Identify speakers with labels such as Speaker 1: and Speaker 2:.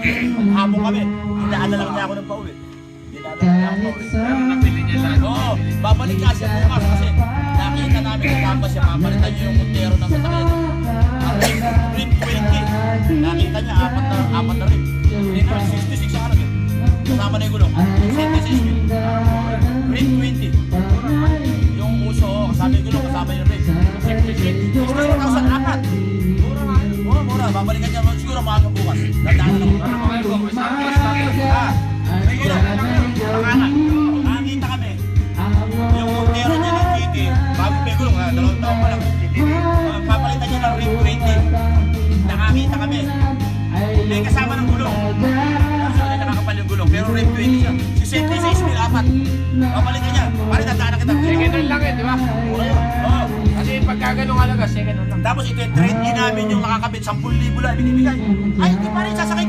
Speaker 1: Hapon kami. Dinaan na lang niya ako ng pauwi. Dinaan na lang niya ako pauwi.
Speaker 2: Pero nabili niya lahat.
Speaker 1: Oo, babalik siya bukas kasi nakita namin ang papa siya, papalitan niyo yung montero ng sasakyan. Ang rim 20. Nakita niya, apat na, apat na rim. Naman 66 ang alam eh. Kasama na yung gulong. 66 yun. Babalikan niya siguro. Dadaan na ako.
Speaker 2: Ano mga? May sabi sa akin.
Speaker 1: Ah, siguro. Nakakita kami. Yung montero niya ng GT, bago may gulong ha, dalawang taon pa lang. Uh, papalitan niya ng ring 20. Nakakita kami. May kasama ng gulong. Hindi nakakapal yung gulong, pero ring 20 siya. Si 66 mil apat. Papalitan niya. Pare dadaan na kita.
Speaker 2: Hand lang eh, di ba?
Speaker 1: Mura yun. Oo.
Speaker 2: Kasi hand lang.
Speaker 1: Tapos ito yung in namin yung nakakabit, 10,000 lang binibigay. Ay, di pa rin, sasakay